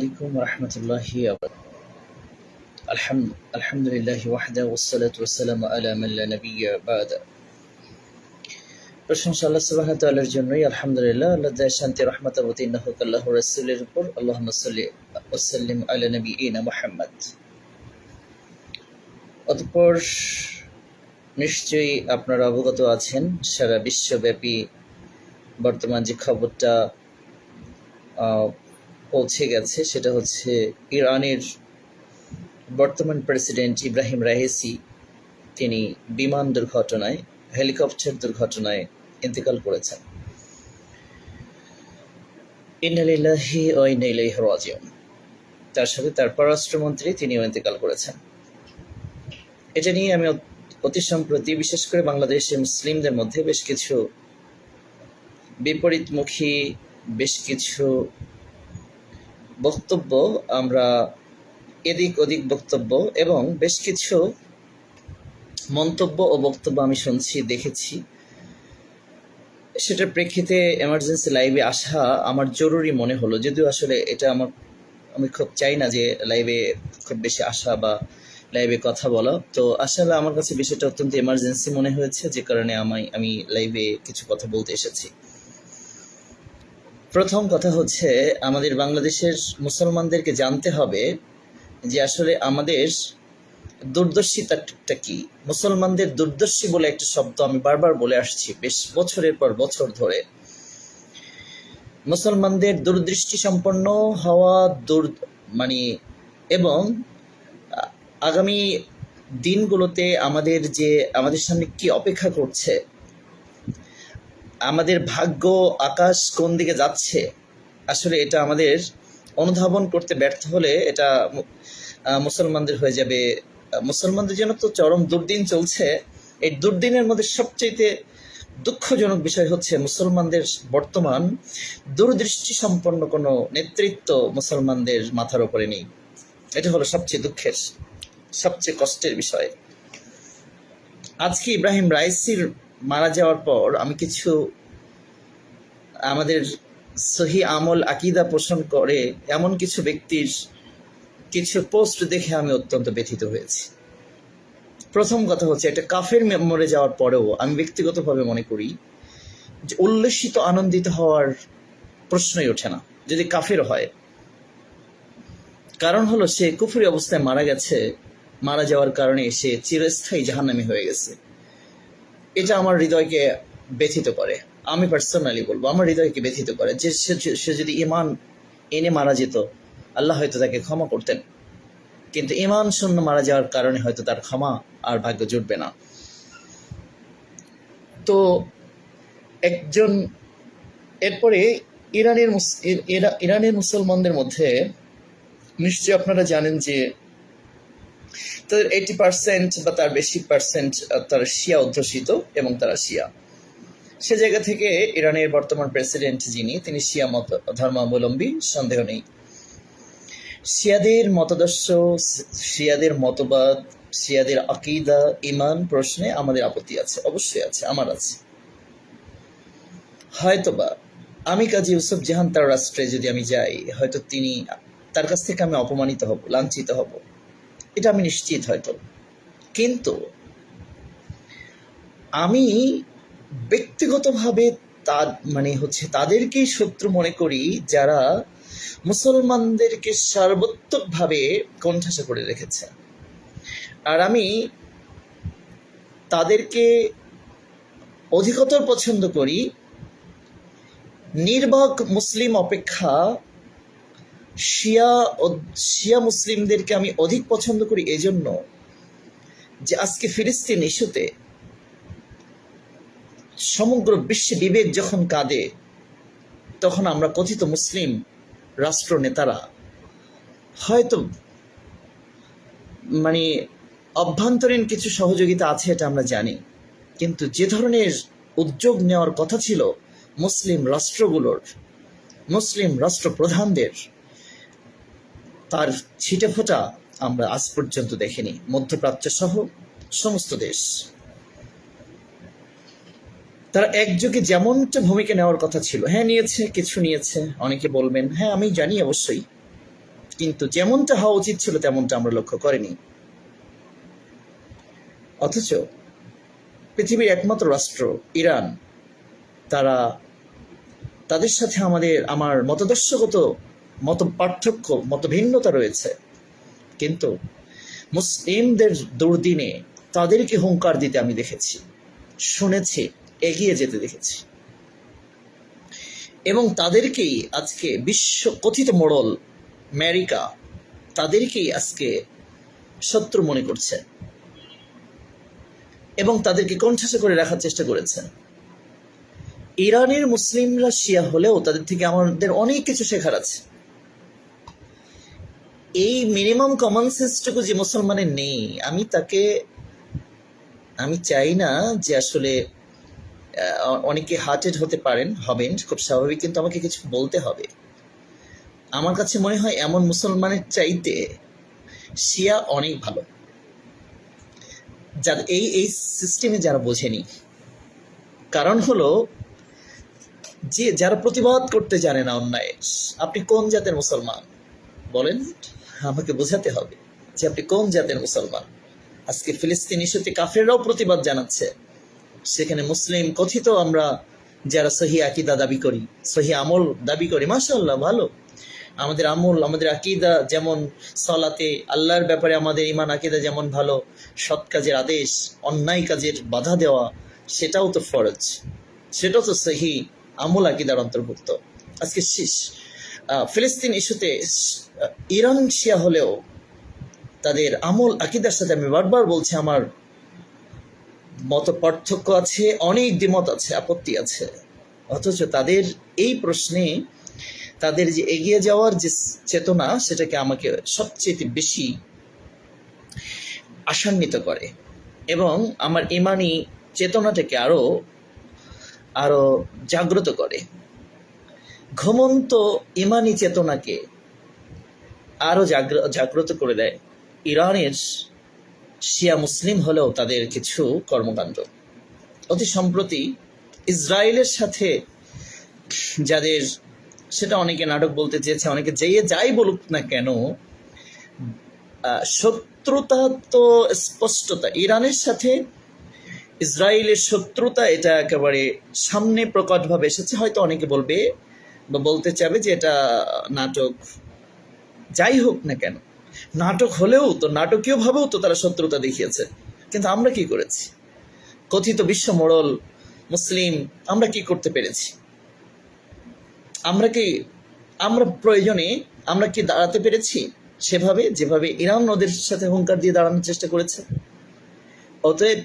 আলাইকুম রহমতুল্লাহি আলহামদ আলহামদুলিল্লাহি ওয়াহদা ওয়াসসালাতু ওয়াসসালামু আলা মান লা নাবিয়্যা বা'দা। প্রশংসা আল্লাহ সুবহানাহু ওয়া জন্যই আলহামদুলিল্লাহ, আল্লাহ দয়া, শান্তি, রহমত অবতীর্ণ হোক আল্লাহ রাসূলের উপর আল্লাহুম্মা সাল্লি ওয়া সাল্লিম আলা নবিয়িনা মুহাম্মদ। নিশ্চয়ই আপনারা অবগত আছেন, সারা বিশ্বব্যাপী বর্তমান যে খবরটা পৌঁছে গেছে, সেটা হচ্ছে ইরানের বর্তমান প্রেসিডেন্ট ইব্রাহিম রাইসি। তিনি বিমান দুর্ঘটনায়, হেলিকপ্টার দুর্ঘটনায় ইন্তেকাল করেছেন। তার সাথে তার পররাষ্ট্রমন্ত্রী তিনিও ইন্তেকাল করেছেন। এটা নিয়ে আমি অতি সম্প্রতি, বিশেষ করে বাংলাদেশের মুসলিমদের মধ্যে বেশ কিছু বিপরীতমুখী, বেশ কিছু বক্তব্য আমরা এদিক ওদিক বক্তব্য এবং বেশ কিছু মন্তব্য ও বক্তব্য আমি শুনছি, দেখেছি। সেটার প্রেক্ষিতে এমার্জেন্সি লাইভে আসা আমার জরুরি মনে হলো। যদিও আসলে এটা আমার, আমি খুব চাই না যে লাইভে খুব বেশি আসা বা লাইভে কথা বলা। তো আসলে আমার কাছে বিষয়টা অত্যন্ত এমার্জেন্সি মনে হয়েছে, যে কারণে আমি আমি লাইভে কিছু কথা বলতে এসেছি। প্রথম কথা হচ্ছে, আমাদের বাংলাদেশের মুসলমানদেরকে জানতে হবে যে আসলে আমাদের দুর্দর্শিতাটা কি। মুসলমানদের দুর্দর্শী বলে একটা শব্দ আমি বারবার বলে আসছি বেশ বছরের পর বছর ধরে। মুসলমানদের দূরদৃষ্টি সম্পন্ন হওয়া, দূর মানে এবং আগামী দিনগুলোতে আমাদের যে, আমাদের সামনে কি অপেক্ষা করছে আমাদের ভাগ্য, আকাশ কোন দিকে যাচ্ছে? আসলে এটা আমাদের অনুধাবন করতে ব্যর্থ হলে এটা মুসলমানদের হয়ে যাবে। মুসলমানদের জন্য তো চরম দুর্দিন চলছে। এই দুর্দিনের মধ্যে সবচেয়ে দুঃখজনক বিষয় হচ্ছে মুসলমানদের বর্তমান দূরদৃষ্টি সম্পন্ন কোনো নেতৃত্ব মুসলমানদের মাথার ওপরে নেই। এটা হলো সবচেয়ে দুঃখের, সবচেয়ে কষ্টের বিষয়। আজকে ইব্রাহিম রাইসির মারা যাওয়ার পর আমি কিছু আমাদের সহি আমল, আকিদা পোষণ করে এমন কিছু ব্যক্তির কিছু পোস্ট দেখে আমি অত্যন্ত ব্যথিত হয়েছি। প্রথম কথা হচ্ছে, একটা কাফের মরে যাওয়ার পরেও আমি ব্যক্তিগতভাবে মনে করি যে উল্লসিত আনন্দিত হওয়ার প্রশ্নই ওঠে না, যদি কাফের হয়। কারণ হলো, সে কুফুরি অবস্থায় মারা গেছে, মারা যাওয়ার কারণে সে চিরস্থায়ী জাহান্নামী হয়ে গেছে। এটা আমার হৃদয়কে ব্যথিত করে। আমি পার্সোনালি বলব, আমার হৃদয়কে ব্যথিত করে যে সে- যদি ইমান এনে মারা যেত, আল্লাহ হয়তো তাকে ক্ষমা করতেন। কিন্তু ইমান শূন্য মারা যাওয়ার কারণে হয়তো তার ক্ষমা আর ভাগ্য জুটবে না। তো একজন, এরপরে ইরানের ইরানের মুসলমানদের মধ্যে নিশ্চয়ই আপনারা জানেন যে তাদের এইটি পার্সেন্ট বা তার বেশি পার্সেন্ট তারা শিয়া অধ্যুষিত এবং তারা শিয়া। সে জায়গা থেকে ইরানের বর্তমান প্রেসিডেন্ট যিনি, তিনি শিয়া মত, ধর্মাবলম্বী, সন্দেহ নেই। শিয়াদের মতাদর্শ, শিয়াদের মতবাদ, শিয়াদের আকিদা, ইমান প্রশ্নে আমাদের আপত্তি আছে, অবশ্যই আছে, আমার আছে। হয়তোবা আমি কাজী ইউসুফ জাহান তার রাষ্ট্রে যদি আমি যাই, হয়তো তিনি তার কাছ থেকে আমি অপমানিত হব, লাঞ্ছিত হব। এটা আমি নিশ্চিত হয়তো। কিন্তু আমি ব্যক্তিগতভাবে তার মানে হচ্ছে তাদেরকেই শত্রু মনে করি যারা মুসলমানদেরকে সর্বোত্তকভাবে কোণঠাসা করে রেখেছে। আর আমি তাদেরকে অধিকতর পছন্দ করি নির্বাক মুসলিম অপেক্ষা। শিয়া শিয়া মুসলিমদেরকে আমি অধিক পছন্দ করি এজন্য যে আজকে ফিলিস্তিন ইস্যুতে সমগ্র বিশ্বে বিবেক যখন কাঁদে, তখন আমরা কথিত মুসলিম রাষ্ট্র নেতারা হয়তো মানে অভ্যন্তরীণ কিছু সহযোগিতা আছে এটা আমরা জানি। কিন্তু যে ধরনের উদ্যোগ নেওয়ার কথা ছিল মুসলিম রাষ্ট্রগুলোর, মুসলিম রাষ্ট্রপ্রধানদের, তার ছিটে ফোটা আমরা আজ পর্যন্ত দেখিনি। মধ্যপ্রাচ্য সহ সমস্ত দেশ। তারা একযোগে যেমনটা ভূমিকা নেওয়ার কথা ছিল। হ্যাঁ নিয়েছে, কিছু নিয়েছে, অনেকে বলবেন হ্যাঁ আমি জানি অবশ্যই। কিন্তু যেমনটা হওয়া উচিত ছিল, তেমনটা আমরা লক্ষ্য করিনি। অথচ পৃথিবীর একমাত্র রাষ্ট্র, ইরান, তারা তাদের সাথে আমাদের, আমার মতদর্শগত মত পার্থক্য মত ভিন্নতা রয়েছে। কিন্তু মুসলিমদের দুর্দিনে তাদেরকে হুঙ্কার দিতে আমি দেখেছি, শুনেছি। এগিয়ে যেতে দেখেছি। এবং তাদেরকেই আজকে বিশ্ব কথিত মোড়ল আমেরিকা তাদেরকেই আজকে শত্রু মনে করছে এবং তাদেরকে কণ্ঠাসা করে রাখার চেষ্টা করেছে ইরানের মুসলিমরা শিয়া হলেও তাদের থেকে আমাদের অনেক কিছু শেখার আছে। এই মিনিমাম কমন সেন্সটুকু যে মুসলমানের নেই, আমি তাকে, আমি চাই না যে আসলে অনেকে হার্টেড হতে পারেন, হবেন, খুব স্বাভাবিক, কিন্তু আমাকে কিছু বলতে হবে। আমার কাছে মনে হয় এমন মুসলমানের চাইতে শিয়া অনেক ভালো। যার এই এই সিস্টেমে যারা বোঝেনি, কারণ হলো যে যারা প্রতিবাদ করতে জানে না অন্যায়, আপনি কোন জাতের মুসলমান? বলেন, আমাকে বোঝাতে হবে যে আপনি কোন জাতের মুসলমান? আজকে ফিলিস্তিন ইস্যুতে কাফেররাও প্রতিবাদ জানাচ্ছে। সেখানে মুসলিম কথিত আমরা যারা সহি আকিদা দাবি করি, সহি আমল দাবি করি, মাশাআল্লাহ, ভালো। আমাদের আমল, আমাদের আকিদা যেমন সলাতে, আল্লাহর ব্যাপারে আমাদের ইমান আকিদা যেমন ভালো, সৎ কাজের আদেশ, অন্যায় কাজের বাধা দেওয়া, সেটাও তো ফরজ। সেটাও তো সহি আমল আকিদার অন্তর্ভুক্ত। আজকে শেষ। ফিলিস্তিন ইস্যুতে ইরান, শিয়া হলেও তাদের আমল আকিদার সাথে আমি বারবার বলছি, আমার মত পার্থক্য আছে, অনেক দ্বিমত আছে, আপত্তি আছে। অথচ তাদের এই প্রশ্নে তাদের যে এগিয়ে যাওয়ার যে চেতনা, সেটাকে আমাকে সবচেয়ে বেশি আশান্বিত করে। এবং আমার ইমানি চেতনাটাকে আরও আরও জাগ্রত করে। ঘুমন্ত ইমানি চেতনাকে আরও জাগ্র- জাগ্রত করে দেয় ইরানের শিয়া মুসলিম হলেও তাদের কিছু কর্মকাণ্ড। অতি সম্প্রতি ইসরায়েলের সাথে যাদের সেটা অনেকে নাটক বলতে চেয়েছে, অনেকে যে যাই বলুক না কেন শত্রুতা তো স্পষ্টতা। ইরানের সাথে ইসরায়েলের শত্রুতা এটা একেবারে সামনে প্রকটভাবে এসেছে। হয়তো অনেকে বলবে বা বলতে চাবে যে এটা নাটক যাই হোক না কেন। নাটক হলেও তো, নাটকীয়ভাবেও তো তারা শত্রুতা দেখিয়েছে। কিন্তু আমরা কি করেছি? কথিত বিশ্ব মোড়ল, মুসলিম, আমরা কি করতে পেরেছি? আমরা কি, আমরা প্রয়োজনে আমরা কি দাঁড়াতে পেরেছি? সেভাবে, যেভাবে ইরান ওদের সাথে হুঙ্কার দিয়ে দাঁড়ানোর চেষ্টা করেছে। অতএব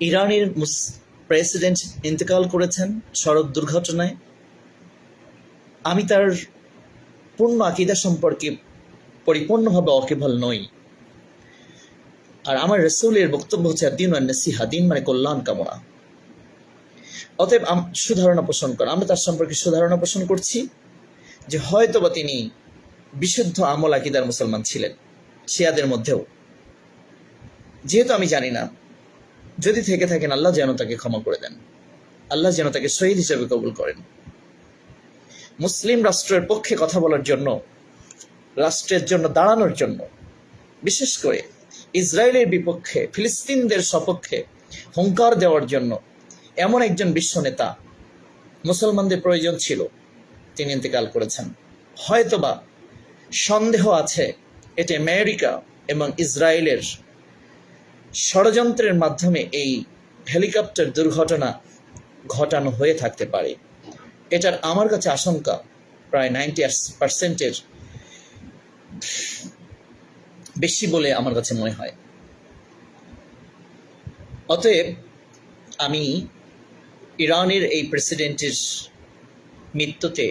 ইরানের প্রেসিডেন্ট ইন্তেকাল করেছেন সড়ক দুর্ঘটনায়। আমি তার পূর্ণ আকিদা সম্পর্কে পরিপূর্ণভাবে অকেবল নই। আর আমার রসুলের বক্তব্য হচ্ছে দিন নসিহা দিন মানে কল্যাণ কামনা। অতএব সুধারণা পোষণ করা। আমরা তার সম্পর্কে সুধারণা পোষণ করছি যে হয়তোবা তিনি বিশুদ্ধ আমল আকিদার মুসলমান ছিলেন, শিয়াদের মধ্যেও। যেহেতু আমি জানি না, যদি থেকে থাকেন, আল্লাহ যেন তাকে ক্ষমা করে দেন। আল্লাহ যেন তাকে শহীদ হিসেবে কবুল করেন। মুসলিম রাষ্ট্রের পক্ষে কথা বলার জন্য রাষ্ট্রের জন্য, দাঁড়ানোর জন্য। বিশেষ করে ইসরায়েলের বিপক্ষে, ফিলিস্তিনদের সপক্ষে হুঙ্কার দেওয়ার জন্য এমন একজন বিশ্ব নেতা মুসলমানদের প্রয়োজন ছিল। তিনি ইন্তেকাল করেছেন। হয়তোবা সন্দেহ আছে এটি আমেরিকা এবং ইসরায়েলের ষড়যন্ত্রের মাধ্যমে এই হেলিকপ্টার দুর্ঘটনা ঘটানো হয়ে থাকতে পারে। এটার আমার কাছে আশঙ্কা, প্রায় নাইনটি পার্সেন্টের বেশি বলে আমার কাছে মনে হয়। অতএব আমি ইরানের এই প্রেসিডেন্টের মৃত্যুতে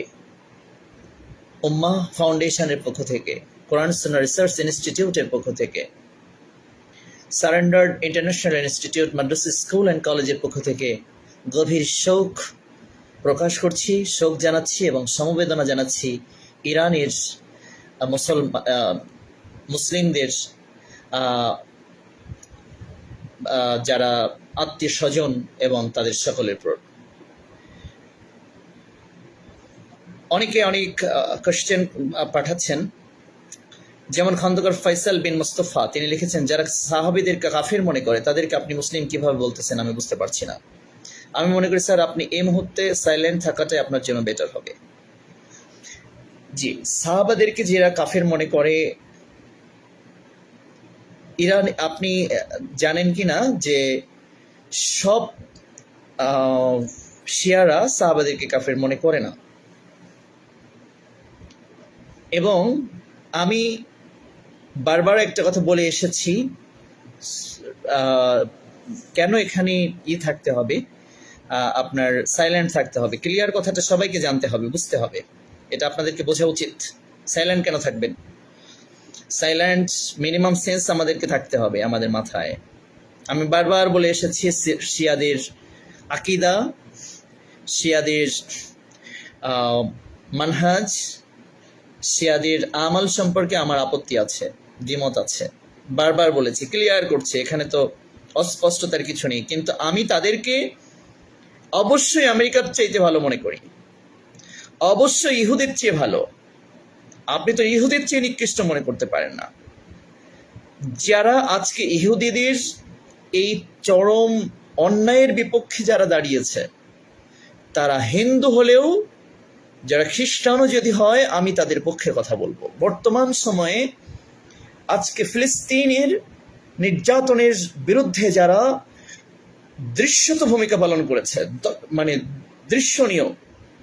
উম্মা ফাউন্ডেশনের পক্ষ থেকে, কোরআন, সুন্নাহ, রিসার্চ ইনস্টিটিউটের পক্ষ থেকে, surrendered international institute, Madras, school and কলেজের পক্ষ থেকে গভীর শোক প্রকাশ করছি, শোক জানাচ্ছি এবং সমবেদনা জানাচ্ছি ইরানের মুসলমান মুসলিমদের যারা আত্মীয় স্বজন এবং তাদের সকলের অনেকে অনেক কোশ্চেন পাঠাচ্ছেন। যেমন খন্দকার ফয়সাল বিন মুস্তফা, তিনি লিখেছেন, যারা সাহাবিদেরকে কাফির মনে করে, তাদেরকে আপনি মুসলিম কীভাবে বলতেছেন আমি বুঝতে পারছি না। আমি মনে করি, স্যার, আপনি এই মুহূর্তে সাইলেন্ট থাকাটাই আপনার জন্য বেটার হবে। জি, সাহাবাদেরকে যারা কাফের মনে করে ইরান আপনি জানেন কি না যে সব শিয়ারা সাহাবাদেরকে কাফের মনে করে না। এবং আমি বারবার একটা কথা বলে এসেছি কেন এখানে ই থাকতে হবে? আপনার সাইলেন্ট থাকতে হবে। ক্লিয়ার কথাটা সবাইকে জানতে হবে, বুঝতে হবে। এটা আপনাদেরকে বোঝা উচিত। সাইলেন্ট কেন থাকবেন? সাইলেন্ট মিনিমাম সেন্স আমাদেরকে থাকতে হবে আমাদের মাথায়। আমি বারবার বলে এসেছি শিয়াদের আকিদা, শিয়াদের মানহাজ, শিয়াদের আমল সম্পর্কে আমার আপত্তি আছে, দ্বিমত আছে। বারবার বলেছি ক্লিয়ার করছে, এখানে তো অস্পষ্টতার কিছু নেই। কিন্তু আমি তাদেরকে অবশ্যই আমেরিকার চাইতে ভালো মনে করি। অবশ্যই ইহুদের চেয়ে ভালো। আপনি তো ইহুদের চেয়ে নিকৃষ্ট মনে করতে পারেন না। যারা আজকে ইহুদিদের এই চরম অন্যায়ের বিপক্ষে যারা দাঁড়িয়েছে, তারা হিন্দু হলেও যারা খ্রিস্টানও যদি হয়, আমি তাদের পক্ষে কথা বলব। বর্তমান সময়ে আজকে ফিলিস্তিনের নির্যাতনের বিরুদ্ধে যারা দৃশ্যত ভূমিকা পালন করেছে মানে দৃশ্যনীয়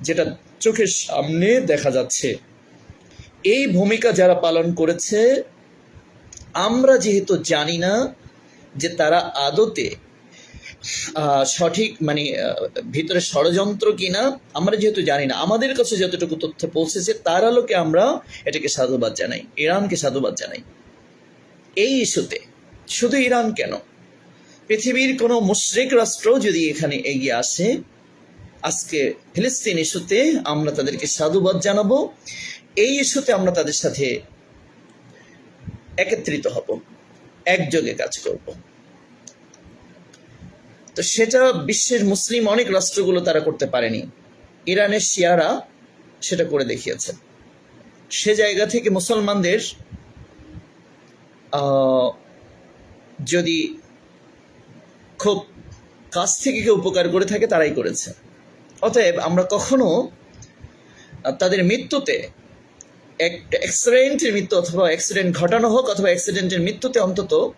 যেটা চোখের সামনে দেখা যাচ্ছে। এই ভূমিকা যারা পালন করেছে, আমরা যেহেতু জানি না যে তারা আদতে সঠিক মানে ভিতরে ষড়যন্ত্র কিনা, আমরা যেহেতু জানি না। আমাদের কাছে যতটুকু তথ্য পৌঁছেছে, তার আলোকে আমরা এটাকে সাধুবাদ জানাই, ইরানকে সাধুবাদ জানাই। এই ইস্যুতে, শুধু ইরান কেন? পৃথিবীর কোনো মুশরিক রাষ্ট্র যদি এখানে এগিয়ে আসে আজকে ফিলিস্তিন ইস্যুতে আমরা তাদেরকে সাধুবাদ জানাব। এই ইস্যুতে আমরা তাদের সাথে একত্রিত হব, একযোগে কাজ করব। তো সেটা বিশ্বের মুসলিম অনেক রাষ্ট্রগুলো তারা করতে পারেনি। ইরানের শিয়ারা সেটা করে দেখিয়েছে। সে জায়গা থেকে মুসলমানদের যদি খুব কাছ থেকে কেউ উপকার করে থাকে, তারাই করেছে। অতএব আমরা কখনো তাদের মৃত্যুতে একটা অ্যাক্সিডেন্টের মৃত্যু অথবা অ্যাক্সিডেন্ট ঘটানো হোক অথবা অ্যাক্সিডেন্টের মৃত্যুতে অন্তত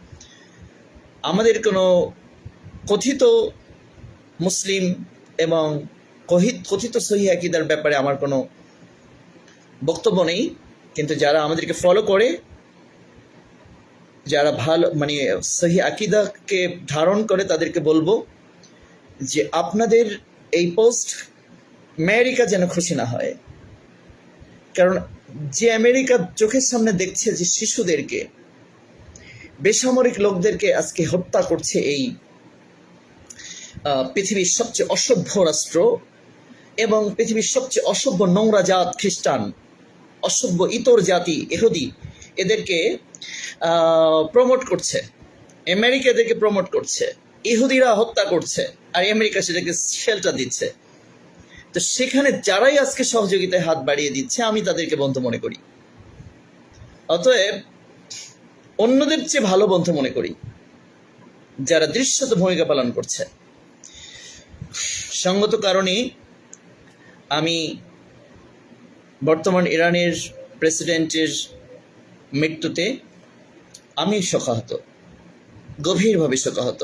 আমাদের কোনো কথিত মুসলিম এবং কহিত কথিত সহি ব্যাপারে আমার কোনো বক্তব্য নেই। কিন্তু যারা আমাদেরকে ফলো করে, যারা ভালো মানে সহি আকিদাকে ধারণ করে তাদেরকে বলব যে আপনাদের এই পোস্ট আমেরিকা যেন খুশি না হয়। কারণ যে আমেরিকা চোখের সামনে দেখছে যে শিশুদেরকে, বেসামরিক লোকদেরকে আজকে হত্যা করছে এই পৃথিবীর সবচেয়ে অসভ্য রাষ্ট্র এবং পৃথিবীর সবচেয়ে অসভ্য নোংরা জাত খ্রিস্টান, অসভ্য ইতর জাতি এহুদি এদেরকে প্রমোট করছে। আমেরিকা এদেরকে প্রমোট করছে। ইহুদিরা হত্যা করছে। আর আমেরিকা সেটাকে শেল্টার দিচ্ছে। তো সেখানে যারাই আজকে সহযোগিতায় হাত বাড়িয়ে দিচ্ছে, আমি তাদেরকে বন্ধু মনে করি। অতএব অন্যদের চেয়ে ভালো বন্ধু মনে করি, যারা দৃশ্যত ভূমিকা পালন করছে। সঙ্গত কারণে আমি বর্তমান ইরানের প্রেসিডেন্টের মৃত্যুতে আমি শোকাহত, গভীরভাবে শোকাহত।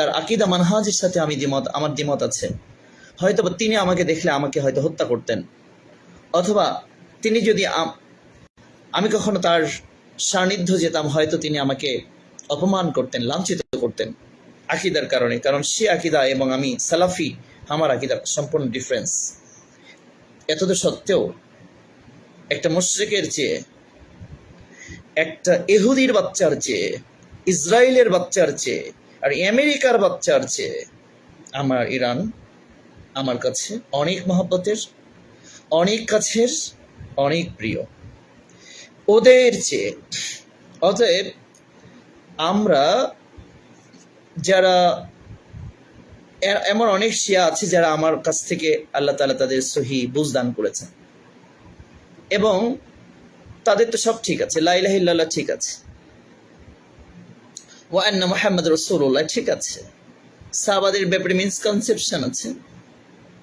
তার আকিদা মানহাজের সাথে আমি দ্বিমত, আমার দ্বিমত আছে। হয়তো তিনি আমাকে দেখলে আমাকে হয়তো হত্যা করতেন। অথবা তিনি যদি আমি কখনো তার সান্নিধ্য যেতাম, হয়তো তিনি আমাকে অপমান করতেন, লাঞ্ছিত করতেন। আকিদার কারণে, কারণ সে আকিদা এবং আমি সালাফি, আমার আকিদা সম্পূর্ণ ডিফারেন্স এতদ সত্ত্বেও একটা মুশ্রিকের চেয়ে, একটা এহুদির বাচ্চার চেয়ে ইসরায়েলের বাচ্চার চেয়ে আর আমেরিকার বাচ্চার চেয়ে আমার ইরান আমার কাছে অনেক মহাব্বতের, অনেক কাছের, অনেক প্রিয়। ওদের চেয়ে, অতএব আমরা যারা এমন অনেক শিয়া আছে যারা আমার কাছ থেকে আল্লাহ তালা তাদের সহি বুঝদান করেছেন। এবং তাদের তো সব ঠিক আছে লাইলাহিল্লাহ ঠিক আছে। ওয়ান্না মোহাম্মদ রসুল্লাহ ঠিক আছে। সাহাবাদের ব্যাপারে মিসকনসেপশন আছে।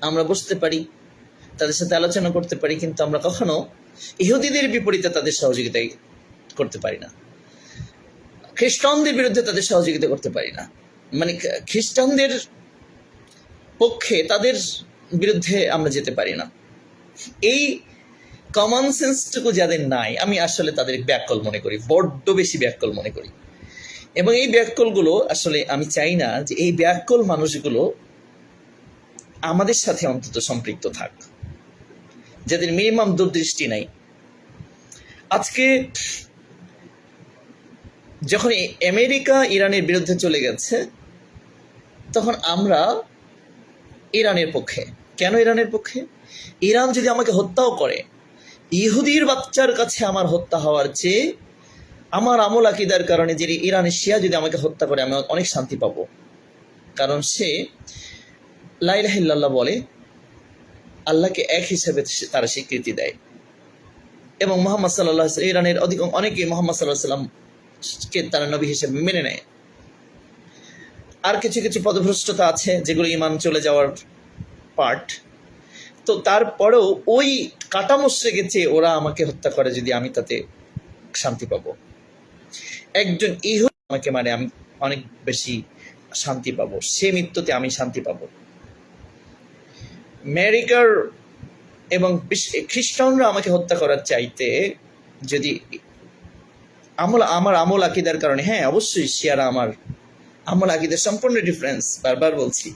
আমরা বুঝতে পারি, তাদের সাথে আলোচনা করতে পারি, কিন্তু আমরা কখনো ইহুদিদের বিপরীতে তাদের সহযোগিতা করতে পারি না। খ্রিস্টানদের বিরুদ্ধে তাদের সহযোগিতা করতে পারি না। মানে খ্রিস্টানদের পক্ষে তাদের বিরুদ্ধে আমরা যেতে পারি না। এই কমন সেন্সটুকু যাদের নাই, আমি আসলে তাদের ব্যাকল মনে করি, বড্ড বেশি ব্যাকল মনে করি। এবং এই ব্যাকলগুলো আসলে আমি চাই না যে এই ব্যাকল মানুষগুলো আমাদের সাথে অন্তত সম্পৃক্ত থাক। যাদের মিনিমাম দূরদৃষ্টি নাই। আজকে যখন আমেরিকা ইরানের বিরুদ্ধে চলে গেছে, তখন আমরা ইরানের পক্ষে। কেন ইরানের পক্ষে? ইরান যদি আমাকে হত্যাও করে, ইহুদির বাচ্চার কাছে আমার হত্যা হওয়ার চেয়ে আমার আমল আকিদার কারণে যে ইরানের শিয়া যদি আমাকে হত্যা করে, আমি অনেক শান্তি পাবো। কারণ সে লাইলাহিল্লাহ বলে, আল্লাহকে এক হিসাবে তারা স্বীকৃতি দেয়। এবং মোহাম্মদ সাল্লাহ ইরানের অধিক অনেকে মোহাম্মদ সাল্লাহ সাল্লামকে তারা নবী হিসেবে মেনে নেয়। আর কিছু কিছু পদভ্রষ্টতা আছে যেগুলো ইমান চলে যাওয়ার পার্ট তো তারপরেও ওই কাটামো গেছে ওরা আমাকে হত্যা করে যদি আমি তাতে শান্তি পাবো। একজন ইহু আমাকে মানে আমি অনেক বেশি শান্তি পাবো। সে মৃত্যুতে আমি শান্তি পাবো। আমেরিকার এবং খ্রিস্টানরা আমাকে হত্যা করার চাইতে যদি আমল, আমার আমল আকিদার কারণে হ্যাঁ অবশ্যই শিয়ারা আমার আমল আকিদার সম্পূর্ণ ডিফারেন্স বারবার বলছি।